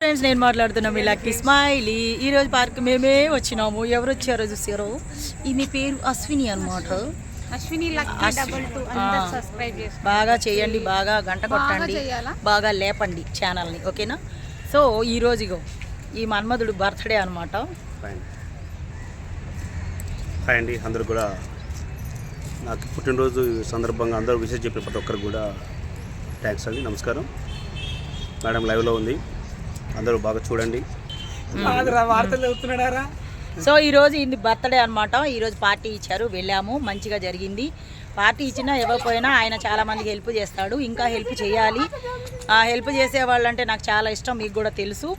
Friends నేను మాట్లాడుతున్నా మీ లక్కీ స్మైలీ. ఈ రోజు పార్క్ మేమే వచ్చినాము. ఎవరు వచ్చారో చూసారో? ఈమె పేరు అశ్విని అనమాట అశ్విని బాగా చేయండి బాగా గంట కొట్టండి? బాగా లేపండి ఛానల్ని ఓకేనా? సో ఈ రోజు ఇగో ఈ మన్మధుడు బర్త్డే అనమాట ఫైన్ హాయ్ అండి అందరూ కూడా. నాకు పుట్టినరోజు సందర్భంగా అందరూ విషయం చెప్పిన ప్రతి ఒక్కరికి కూడా థ్యాంక్స్ అండి నమస్కారం. మేడం లైవ్లో ఉంది. అందరూ బాగా చూడండి. సో ఈ రోజు ఇది బర్త్డే అనమాట ఈ రోజు పార్టీ ఇచ్చారు వెళ్ళాము మంచిగా జరిగింది. పార్టీ ఇచ్చినా ఇవ్వకపోయినా ఆయన చాలా మందికి హెల్ప్ చేస్తాడు ఇంకా హెల్ప్ చేయాలి. ఆ హెల్ప్ చేసే వాళ్ళంటే నాకు చాలా ఇష్టం మీకు కూడా తెలుసు.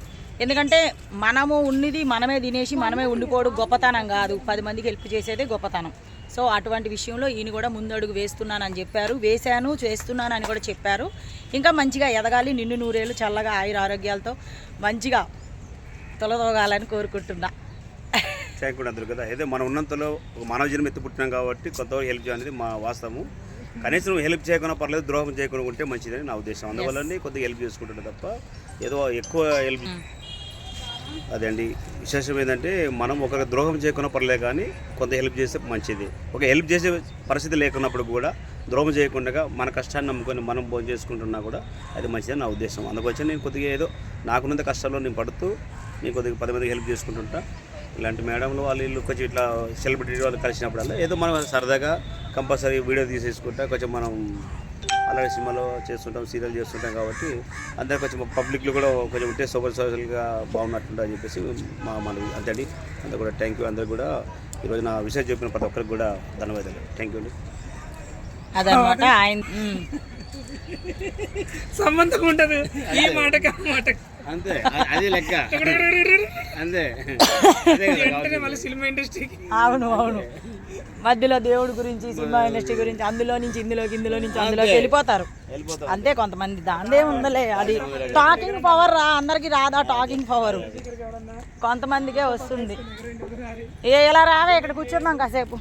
ఎందుకంటే మనము ఉన్నది మనమే తినేసి మనమే ఉండిపోవడం గొప్పతనం కాదు. పది మందికి హెల్ప్ చేసేదే గొప్పతనం. సో అటువంటి విషయంలో ఈయన కూడా ముందడుగు వేస్తున్నానని చెప్పారు. వేశాను చేస్తున్నానని కూడా చెప్పారు. ఇంకా మంచిగా ఎదగాలి నిన్ను నూరేళ్ళు చల్లగా ఆయుర ఆరోగ్యాలతో మంచిగా తొలదోగాలని కోరుకుంటున్నా. యూ అందరూ కదా. ఏదో మనం ఉన్నంతలో ఒక మానవ జన్మ ఎత్తి పుట్టినాం కాబట్టి కొంతవరకు హెల్ప్ చేయాలనేది మా వాస్తవము. కనీసం హెల్ప్ చేయకుండా పర్లేదు ద్రోహం చేయకుండా ఉంటే మంచిదని నా ఉద్దేశం. అందువల్ల కొద్దిగా హెల్ప్ చేసుకుంటున్నా తప్ప ఏదో ఎక్కువ హెల్ప్ అదే అండి విశేషం ఏంటంటే మనం ఒకరికి ద్రోహం చేయకుండా పర్లే కానీ కొంత హెల్ప్ చేస్తే మంచిది. ఒక హెల్ప్ చేసే పరిస్థితి లేకున్నప్పుడు కూడా ద్రోహం చేయకుండా మన కష్టాన్ని నమ్ముకొని మనం భోజనం చేసుకుంటున్నా కూడా అది మంచిదని నా ఉద్దేశం. అందుకొచ్చి నేను కొద్దిగా ఏదో నాకున్నంత కష్టాల్లో నేను పడుతూ నేను కొద్దిగా పది మందికి హెల్ప్ చేసుకుంటుంటా. ఇలాంటి మేడంలు వాళ్ళు వీళ్ళు కొంచెం ఇట్లా సెలబ్రిటీ వాళ్ళు కలిసినప్పుడల్లా ఏదో మనం సరదాగా కంపల్సరీ వీడియో తీసేసుకుంటా కొంచెం మనం అలాగే సినిమాలో చేస్తుంటాం సీరియల్ చేస్తుంటాం కాబట్టి అందరు కొంచెం పబ్లిక్లో కూడా కొంచెం ఉంటే సోషల్ సోషల్గా బాగున్నట్టుంటుంది అని చెప్పేసి మా మనవి. అంతే అండి. అందరు కూడా థ్యాంక్ యూ. అందరు కూడా ఈరోజు నా విషయం చెప్పిన ప్రతి ఒక్కరికి కూడా ధన్యవాదాలు. థ్యాంక్ యూ అండి. అదనమాట. ఆయన. సంబంధం ఉండదు. ఈ మాటకి ఆ మాటకి. అంతే. అది లెక్క. అంతే. వెంటనే మళ్ళీ సినిమా ఇండస్ట్రీకి. అవును అవును. మధ్యలో దేవుడి గురించి సినిమా ఇండస్ట్రీ గురించి అందులో నుంచి ఇందులోకి ఇందులో నుంచి అందులోకి వెళ్ళిపోతారు. వెళ్ళిపోతాం అంతే కొంతమంది. దాందే ఉందలే. అది టాకింగ్ పవర్ రా. అందరికి రాదా టాకింగ్ పవర్ కొంతమందికే వస్తుంది. ఏ ఎలా రావే? ఇక్కడ కూర్చున్నాం కాసేపు.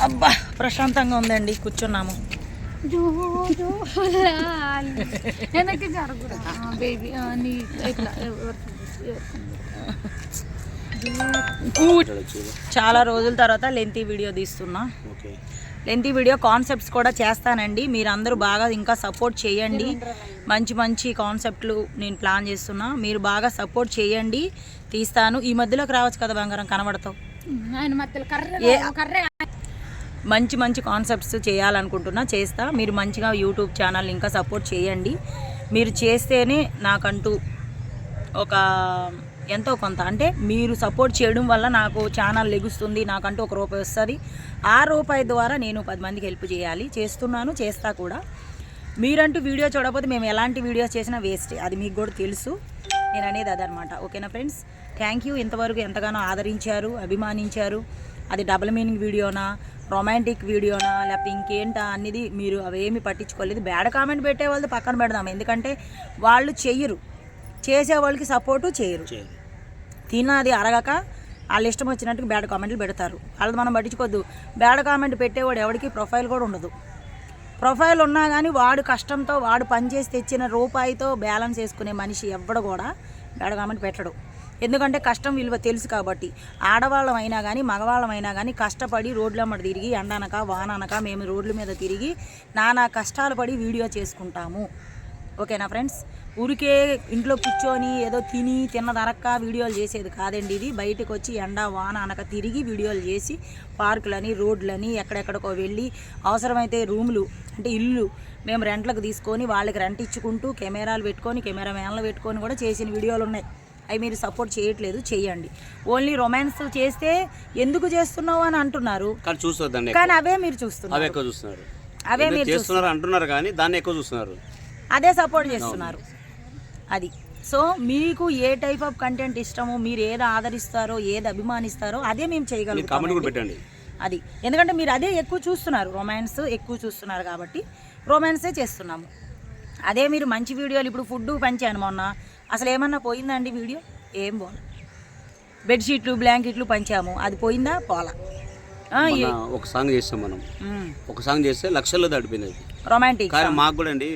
అబ్బా ప్రశాంతంగా ఉందండి. కూర్చున్నాము. వెనక్కి జరుగురా బేబీ నీ ఇట్లా చాలా రోజుల తర్వాత లెంతీ వీడియో తీస్తున్నా. ఓకే. లెంతీ వీడియో కాన్సెప్ట్స్ కూడా చేస్తానండి. మీరు అందరూ బాగా ఇంకా సపోర్ట్ చేయండి. మంచి మంచి కాన్సెప్ట్లు నేను ప్లాన్ చేస్తున్నా. మీరు బాగా సపోర్ట్ చేయండి. తీస్తాను. ఈ మధ్యలోకి రావచ్చు కదా బంగారం కనబడతావు ఆయన మధ్యలో కర్ర ఏ- కర్రే మంచి మంచి కాన్సెప్ట్స్ చేయాలనుకుంటున్నా చేస్తా. మీరు మంచిగా యూట్యూబ్ ఛానల్ ఇంకా సపోర్ట్ చేయండి. మీరు చేస్తేనే నాకంటూ ఒక ఎంతో కొంత అంటే మీరు సపోర్ట్ చేయడం వల్ల నాకు ఛానల్ లెగుస్తుంది నాకంటూ ఒక రూపాయి వస్తుంది. ఆ రూపాయి ద్వారా నేను పది మందికి హెల్ప్ చేయాలి. చేస్తున్నాను చేస్తా కూడా. మీరంటూ వీడియో చూడకపోతే మేము ఎలాంటి వీడియోస్ చేసినా వేస్ట్ అది మీకు కూడా తెలుసు. నేను అనేది అదనమాట. ఓకేనా ఫ్రెండ్స్ థ్యాంక్ యూ ఇంతవరకు ఎంతగానో ఆదరించారు అభిమానించారు. అది డబుల్ మీనింగ్ వీడియోనా రొమాంటిక్ వీడియోనా లేకపోతే ఇంకేంటా అనేది మీరు అవేమి పట్టించుకోలేదు. బ్యాడ్ కామెంట్ పెట్టే వాళ్ళది పక్కన పెడదాం. ఎందుకంటే వాళ్ళు చెయ్యరు. చేసే వాళ్ళకి సపోర్టు చేయరు. తిన్నది అరగక వాళ్ళు ఇష్టం వచ్చినట్టుగా బ్యాడ్ కామెంట్లు పెడతారు. వాళ్ళది మనం పట్టించుకోవద్దు బ్యాడ్ కామెంట్ పెట్టేవాడు ఎవరికి ప్రొఫైల్ కూడా ఉండదు. ప్రొఫైల్ ఉన్నా కానీ వాడు కష్టంతో వాడు పనిచేసి తెచ్చిన రూపాయితో బ్యాలెన్స్ వేసుకునే మనిషి ఎవ్వడు కూడా బ్యాడ్ కామెంట్ పెట్టడు. ఎందుకంటే కష్టం విలువ తెలుసు కాబట్టి. ఆడవాళ్ళం అయినా కానీ మగవాళ్ళం అయినా కానీ కష్టపడి రోడ్ల మీద తిరిగి ఎండనక వాననక మేము రోడ్ల మీద తిరిగి నానా కష్టాలు పడి వీడియో చేసుకుంటాము. ఓకేనా ఫ్రెండ్స్? ఊరికే ఇంట్లో కూర్చొని ఏదో తిని తిన్నదరక్క వీడియోలు చేసేది కాదండి ఇది. బయటకు వచ్చి ఎండ వాన అనక తిరిగి వీడియోలు చేసి పార్కులని రోడ్లని ఎక్కడెక్కడికో వెళ్ళి అవసరమైతే రూములు అంటే ఇల్లు మేము రెంట్లకు తీసుకొని వాళ్ళకి రెంట్ ఇచ్చుకుంటూ కెమెరాలు పెట్టుకొని కెమెరా మ్యాన్లు పెట్టుకొని కూడా చేసిన వీడియోలు ఉన్నాయి. అవి మీరు సపోర్ట్ చేయట్లేదు చేయండి. ఓన్లీ రొమాన్స్ చేస్తే ఎందుకు చేస్తున్నావు అని అంటున్నారు. కానీ చూస్తుందండి కానీ అవే మీరు అవి చూస్తున్నారు ఎక్కువ చూస్తున్నారు. అవే మీరు చేస్తున్నారు అంటున్నారు కానీ దాన్ని ఎక్కువ చూస్తున్నారు. అదే సపోర్ట్ చేస్తున్నారు. అది. సో మీకు ఏ టైప్ ఆఫ్ కంటెంట్ ఇష్టమో మీరు ఏది ఆదరిస్తారో ఏది అభిమానిస్తారో అదే మేము మీరు చేయగలుగుతాం పెట్టండి. అది. ఎందుకంటే మీరు అదే ఎక్కువ చూస్తున్నారు. రొమాన్స్ ఎక్కువ చూస్తున్నారు కాబట్టి రొమాన్సే చేస్తున్నాము. అదే మీరు మంచి వీడియోలు ఇప్పుడు ఫుడ్ పంచాను మొన్న. అసలు ఏమన్నా పోయిందండి వీడియో? ఏం పోలే బెడ్షీట్లు బ్లాంకెట్లు పంచాము. అది పోయిందా? పోలా. ఒక సాంగ్ చేస్తాం మనం. ఒక సాంగ్ చేస్తే లక్షల్లో దాటిపోయింది రొమాంటిక్ కానీ మాకు కూడా అండి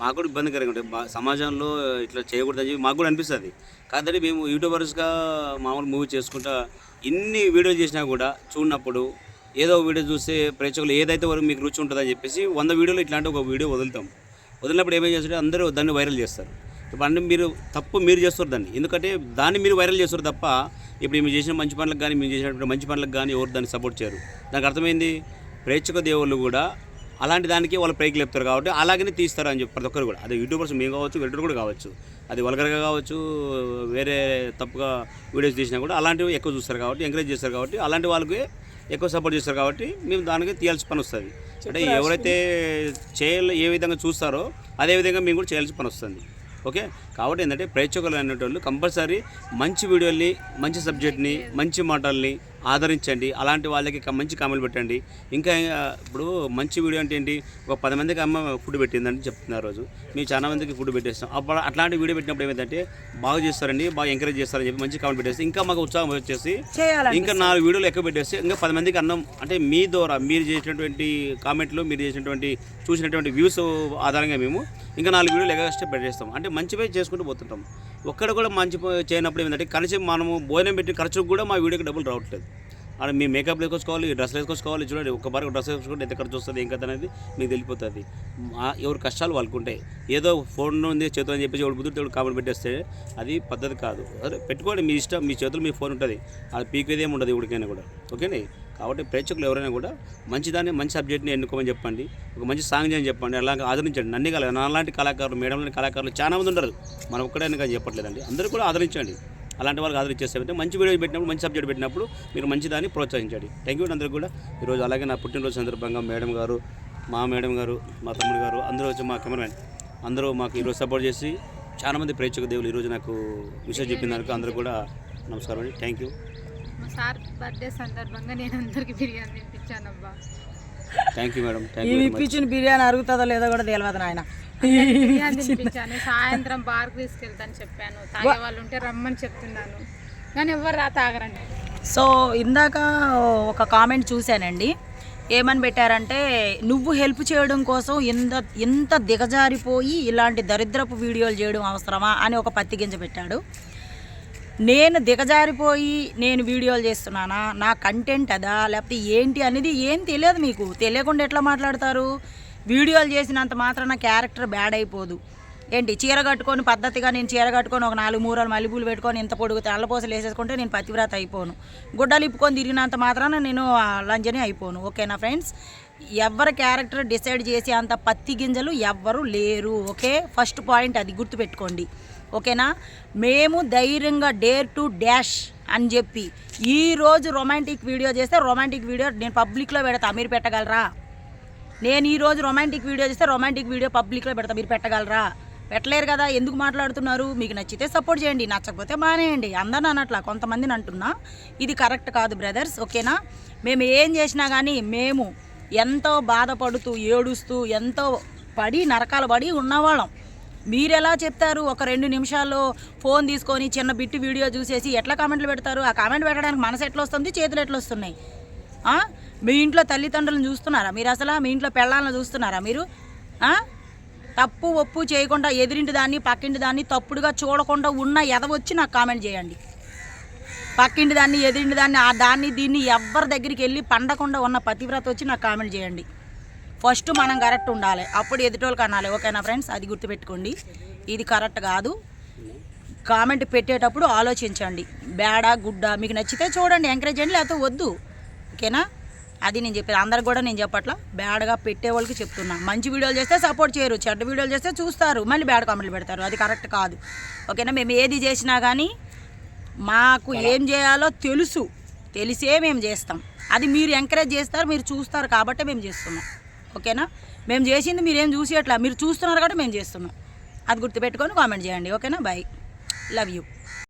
మాకు కూడా ఇబ్బందికరంగా ఉంటుంది. సమాజంలో ఇట్లా చేయకూడదని చెప్పి మాకు కూడా అనిపిస్తుంది. కాదంటే మేము యూట్యూబర్స్గా మామూలు మూవీ చేసుకుంటా ఇన్ని వీడియోలు చేసినా కూడా చూడనప్పుడు ఏదో వీడియో చూస్తే ప్రేక్షకులు ఏదైతే వరకు మీకు రుచి ఉంటుందని చెప్పేసి వంద వీడియోలు ఇట్లాంటి ఒక వీడియో వదులుతాం. వదిలినప్పుడు ఏమేం చేస్తారంటే అందరూ దాన్ని వైరల్ చేస్తారు. అంటే మీరు తప్పు మీరు చేస్తారు దాన్ని ఎందుకంటే దాన్ని మీరు వైరల్ చేస్తారు తప్ప ఇప్పుడు మీరు చేసిన మంచి పనులకు కానీ మీరు చేసినటువంటి మంచి పనులకు కానీ ఎవరు దాన్ని సపోర్ట్ చేయరు. దానికి అర్థమైంది? ప్రేక్షక దేవుళ్ళు కూడా అలాంటి దానికి వాళ్ళు పైకి లేపుతారు కాబట్టి అలాగనే తీస్తారు అని చెప్పి ప్రతి ఒక్కరు కూడా. అది యూట్యూబర్స్ మేము కావచ్చు వెల్టర్ కూడా కావచ్చు. అది వల్గర్గా కావచ్చు వేరే తప్పుగా వీడియోస్ తీసినా కూడా అలాంటివి ఎక్కువ చూస్తారు కాబట్టి ఎంకరేజ్ చేస్తారు కాబట్టి అలాంటి వాళ్ళకి ఎక్కువ సపోర్ట్ చేస్తారు కాబట్టి మేము దానికి తీయాల్సి పని వస్తుంది. అంటే ఎవరైతే చేయాలి ఏ విధంగా చూస్తారో అదే విధంగా మేము కూడా చేయాల్సిన పని వస్తుంది. ఓకే? కాబట్టి ఏంటంటే ప్రేక్షకులు అనేటోళ్ళు కంపల్సరీ మంచి వీడియోల్ని మంచి సబ్జెక్ట్ని మంచి మాటల్ని ఆదరించండి. అలాంటి వాళ్ళకి మంచి కామెంట్ పెట్టండి. ఇంకా ఇప్పుడు మంచి వీడియో అంటే ఏంటి? ఒక పది మందికి అమ్మ ఫుడ్ పెట్టిందని చెప్తున్నారు రోజు. మేము చాలా మందికి ఫుడ్ పెట్టేస్తాం. అప్పుడు అట్లాంటి వీడియో పెట్టినప్పుడు ఏమైందంటే బాగా చేస్తారండి బాగా ఎంకరేజ్ చేస్తారని చెప్పి మంచి కామెంట్ పెట్టేస్తే ఇంకా మాకు ఉత్సాహం వచ్చేసి ఇంకా నాలుగు వీడియోలు ఎక్కువ పెట్టేస్తే ఇంకా పది మందికి అన్నం అంటే మీ ద్వారా మీరు చేసినటువంటి కామెంట్లు మీరు చేసినటువంటి చూసినటువంటి వ్యూస్ ఆధారంగా మేము ఇంకా నాలుగు వీడియోలు ఎక్స్ట్రా పెట్టేస్తాం. అంటే మంచివే చేసుకుంటూ పోతుంటాం. ఒక్కడ కూడా మంచి చేయనప్పుడు ఏంటంటే కనీసం మనము భోజనం పెట్టిన ఖర్చుకు కూడా మా వీడియోకి డబ్బులు రావట్లేదు. అక్కడ మీ మేకప్ వేసుకొచ్చుకోవాలి డ్రెస్ వేసుకోవాలి చూడండి ఒక బాగా డ్రెస్ వేసుకుంటే ఎంత ఖర్చు వస్తుంది ఏం కదా అనేది మీకు తెలిపోతుంది ఎవరు కష్టాలు వాళ్ళకుంటాయి ఏదో ఫోన్ ఉంది చేతులు అని చెప్పేసి ఎవరు బుద్ధుడు కామెంట్ పెట్టేస్తే అది పద్ధతి కాదు. అదే పెట్టుకోండి మీ ఇష్టం మీ చేతులు మీ ఫోన్ ఉంటుంది. అది పీకేది ఏమి ఉండదు ఎవరికైనా కూడా. ఓకేనే? కాబట్టి ప్రేక్షకులు ఎవరైనా కూడా మంచిదాన్ని మంచి సబ్జెక్ట్ని ఎన్నుకోమని చెప్పండి. ఒక మంచి సాంగ్ చేయని చెప్పండి. అలా ఆదరించండి. నన్ను కల నాలాంటి కళాకారులు మేడం లాంటి కళాకారులు చాలా మంది ఉండరు. మనం ఒక్కడైనా కానీ చెప్పట్లేదండి. అందరూ కూడా ఆదరించండి. అలాంటి వాళ్ళకి ఆదరించేస్తే మంచి వీడియో పెట్టినప్పుడు మంచి సబ్జెక్ట్ పెట్టినప్పుడు మీరు మంచిదాన్ని ప్రోత్సహించండి. థ్యాంక్ యూ అందరికీ కూడా. ఈరోజు అలాగే నా పుట్టినరోజు సందర్భంగా మేడం గారు మా మేడం గారు మా తమ్ముడు గారు అందరూ వచ్చి మా కెమెరామెన్ అందరూ మాకు ఈరోజు సపోర్ట్ చేసి చాలా మంది ప్రేక్షక దేవులు ఈరోజు నాకు విషయం చెప్పిన దానికి అందరూ కూడా నమస్కారం అండి. థ్యాంక్ యూ మా సార్ బర్త్డే సందర్భంగా నేను అందరికి బిర్యానీ తినిపించాను అబ్బా. థ్యాంక్ యూ మేడం ఇప్పించిన బిర్యానీ అరుగుతుందో లేదో కూడా తెలియదు నాయన. తినిపించాను సాయంత్రం బార్కి తీసుకెళ్తాను చెప్పాను. తాగే వాళ్ళు ఉంటే రమ్మని చెప్తున్నాను. కానీ ఎవరు రా తాగరండి. సో ఇందాక ఒక కామెంట్ చూశానండి. ఏమని పెట్టారంటే నువ్వు హెల్ప్ చేయడం కోసం ఇంత ఇంత దిగజారిపోయి ఇలాంటి దరిద్రపు వీడియోలు చేయడం అవసరమా? అని ఒక పత్తి గింజ పెట్టాడు. నేను దిగజారిపోయి నేను వీడియోలు చేస్తున్నానా? నా కంటెంట్ అదా? లేకపోతే ఏంటి? అనేది ఏం తెలియదు మీకు. తెలియకుండా ఎట్లా మాట్లాడతారు? వీడియోలు చేసినంత మాత్రాన క్యారెక్టర్ బ్యాడ్ అయిపోదు. ఏంటి? చీర కట్టుకొని పద్ధతిగా నేను చీర కట్టుకొని ఒక నాలుగు మూరలు మల్లెపూలు పెట్టుకొని ఇంత పొడుగు తెల్లపోసలు వేసేసుకుంటే నేను పతివ్రత అయిపోను. గుడ్డలు ఇప్పుకొని తిరిగినంత మాత్రాన నేను ఆ, లంజని అయిపోను. ఓకేనా ఫ్రెండ్స్? ఎవరి క్యారెక్టర్ డిసైడ్ చేసే అంత పత్తి గింజలు ఎవ్వరు లేరు. ఓకే? ఫస్ట్ పాయింట్ అది గుర్తుపెట్టుకోండి. ఓకేనా? మేము ధైర్యంగా డేర్ టు డాష్ అని చెప్పి ఈరోజు రొమాంటిక్ వీడియో చేస్తే రొమాంటిక్ వీడియో నేను పబ్లిక్లో పెడతా. మీరు పెట్టగలరా? నేను ఈరోజు రొమాంటిక్ వీడియో చేస్తే రొమాంటిక్ వీడియో పబ్లిక్లో పెడతా మీరు పెట్టగలరా? పెట్టలేరు కదా ఎందుకు మాట్లాడుతున్నారు? మీకు నచ్చితే సపోర్ట్ చేయండి నచ్చకపోతే మానేయండి. అందరిని అనట్లా కొంతమందిని అంటున్నా. ఇది కరెక్ట్ కాదు బ్రదర్స్ ఓకేనా? మేము ఏం చేసినా కానీ మేము ఎంతో బాధపడుతూ ఏడుస్తూ ఎంతో పడి నరకాలు పడి ఉన్నవాళ్ళం. మీరు ఎలా చెప్తారు? ఒక రెండు నిమిషాల్లో ఫోన్ తీసుకొని చిన్న బిట్టి వీడియో చూసేసి ఎట్లా కామెంట్లు పెడతారు? ఆ కామెంట్ పెట్టడానికి మనసు ఎట్లా వస్తుంది? చేతులు ఎట్లా వస్తున్నాయి? మీ ఇంట్లో తల్లిదండ్రులను చూస్తున్నారా? మీరు అసలు మీ ఇంట్లో పెళ్ళాలను చూస్తున్నారా మీరు? తప్పు ఒప్పు చేయకుండా ఎదిరింటి దాన్ని పక్కింటి దాన్ని తప్పుడుగా చూడకుండా ఉన్న ఎదవచ్చి నాకు కామెంట్ చేయండి. పక్కింటి దాన్ని ఎదిరింటి దాన్ని ఆ దాన్ని దీన్ని ఎవరి దగ్గరికి వెళ్ళి పండకుండా ఉన్న పతివ్రత వచ్చి నాకు కామెంట్ చేయండి. ఫస్ట్ మనం కరెక్ట్ ఉండాలి. అప్పుడు ఎదుటోళ్ళకి అనాలి. ఓకేనా ఫ్రెండ్స్? అది గుర్తుపెట్టుకోండి. ఇది కరెక్ట్ కాదు. కామెంట్ పెట్టేటప్పుడు ఆలోచించండి. బేడా గుడ్డా మీకు నచ్చితే చూడండి ఎంకరేజ్ చేయండి లేకపోతే వద్దు. ఓకేనా? అది నేను చెప్పేది. అందరికి కూడా నేను చెప్పట్లా. బ్యాడ్గా పెట్టే వాళ్ళకి చెప్తున్నా. మంచి వీడియోలు చేస్తే సపోర్ట్ చేయరు. చెడ్డ వీడియోలు చేస్తే చూస్తారు. మళ్ళీ బ్యాడ్ కామెంట్లు పెడతారు. అది కరెక్ట్ కాదు. ఓకేనా? మేము ఏది చేసినా కానీ మాకు ఏం చేయాలో తెలుసు. తెలిసే మేము చేస్తాం. అది మీరు ఎంకరేజ్ చేస్తారు మీరు చూస్తారు కాబట్టే మేము చేస్తున్నాం. ఓకేనా? మేము చేసింది మీరేం చూసేయట్లా మీరు చూస్తున్నారు కాబట్టి మేము చేస్తున్నాం. అది గుర్తుపెట్టుకొని కామెంట్ చేయండి. ఓకేనా? Bye love you